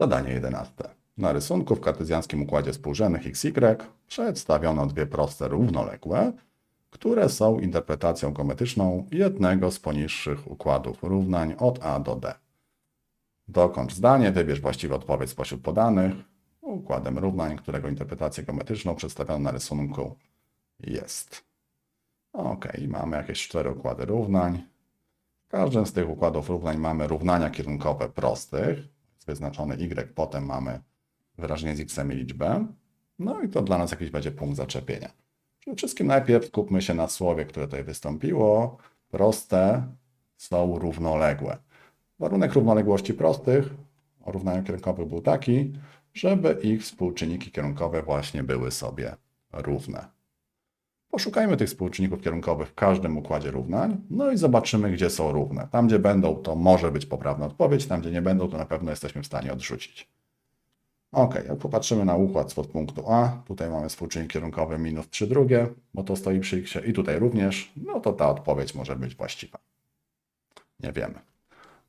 Zadanie 11. Na rysunku w kartezjańskim układzie współrzędnych XY przedstawiono dwie proste równoległe, które są interpretacją geometryczną jednego z poniższych układów równań od A do D. Dokończ zdanie, wybierz właściwą odpowiedź spośród podanych. Układem równań, którego interpretację geometryczną przedstawiono na rysunku jest. Ok, mamy jakieś cztery układy równań. W każdym z tych układów równań mamy równania kierunkowe prostych. Wyznaczony y, potem mamy wyrażenie z x i liczbę. No i to dla nas jakiś będzie punkt zaczepienia. Przede wszystkim najpierw skupmy się na słowie, które tutaj wystąpiło. Proste są równoległe. Warunek równoległości prostych o równaniu kierunkowym był taki, żeby ich współczynniki kierunkowe właśnie były sobie równe. Poszukajmy tych współczynników kierunkowych w każdym układzie równań, no i zobaczymy, gdzie są równe. Tam, gdzie będą, to może być poprawna odpowiedź, tam, gdzie nie będą, to na pewno jesteśmy w stanie odrzucić. Ok, jak popatrzymy na układ spod punktu A, tutaj mamy współczynnik kierunkowy minus 3 drugie, bo to stoi przy x i tutaj również, no to ta odpowiedź może być właściwa. Nie wiemy,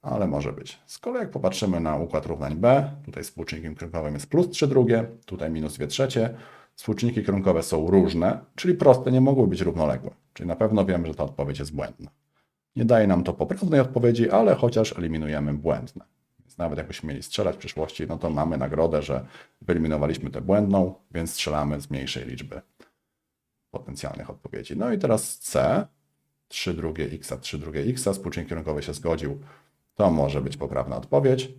ale może być. Z kolei jak popatrzymy na układ równań B, tutaj współczynnikiem kierunkowym jest plus 3 drugie, tutaj minus 2 trzecie, współczynniki kierunkowe są różne, czyli proste nie mogły być równoległe, czyli na pewno wiemy, że ta odpowiedź jest błędna. Nie daje nam to poprawnej odpowiedzi, ale chociaż eliminujemy błędne. Więc nawet jakbyśmy mieli strzelać w przyszłości, no to mamy nagrodę, że wyeliminowaliśmy tę błędną, więc strzelamy z mniejszej liczby potencjalnych odpowiedzi. No i teraz C, 3 drugie x, 3 drugie x, współczynnik kierunkowy się zgodził, to może być poprawna odpowiedź.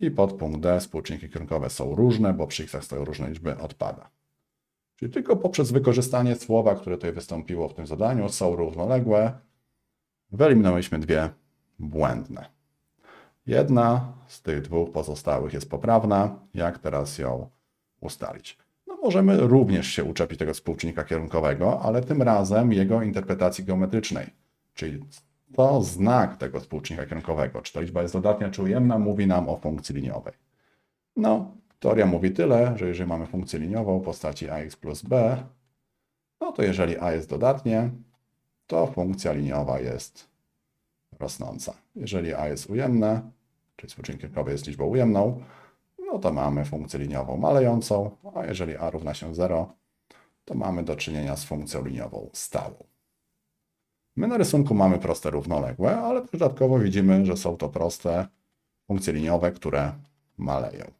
I podpunkt D, współczynniki kierunkowe są różne, bo przy x stoją różne liczby, odpada. Czyli tylko poprzez wykorzystanie słowa, które tutaj wystąpiło w tym zadaniu, są równoległe, wyeliminowaliśmy dwie błędne. Jedna z tych dwóch pozostałych jest poprawna. Jak teraz ją ustalić? No możemy również się uczepić tego współczynnika kierunkowego, ale tym razem jego interpretacji geometrycznej. Czyli to znak tego współczynnika kierunkowego, czy to liczba jest dodatnia, czy ujemna, mówi nam o funkcji liniowej. No, teoria mówi tyle, że jeżeli mamy funkcję liniową w postaci ax plus b, no to jeżeli a jest dodatnie, to funkcja liniowa jest rosnąca. Jeżeli a jest ujemne, czyli współczynnik kierunkowy jest liczbą ujemną, no to mamy funkcję liniową malejącą, a jeżeli a równa się 0, to mamy do czynienia z funkcją liniową stałą. My na rysunku mamy proste równoległe, ale dodatkowo widzimy, że są to proste funkcje liniowe, które maleją.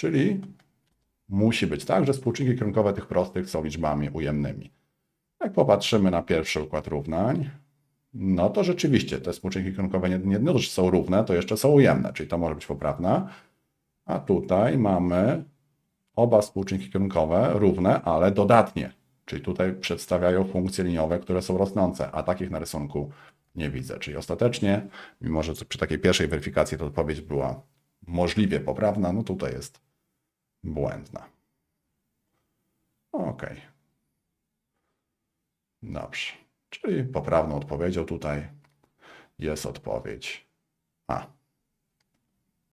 Czyli musi być tak, że współczynniki kierunkowe tych prostych są liczbami ujemnymi. Jak popatrzymy na pierwszy układ równań, no to rzeczywiście te współczynniki kierunkowe nie, nie dość są równe, to jeszcze są ujemne, czyli to może być poprawna. A tutaj mamy oba współczynniki kierunkowe równe, ale dodatnie. Czyli tutaj przedstawiają funkcje liniowe, które są rosnące, a takich na rysunku nie widzę. Czyli ostatecznie, mimo że przy takiej pierwszej weryfikacji ta odpowiedź była możliwie poprawna, no tutaj jest błędna. Ok. Dobrze. Czyli poprawną odpowiedzią tutaj jest odpowiedź A.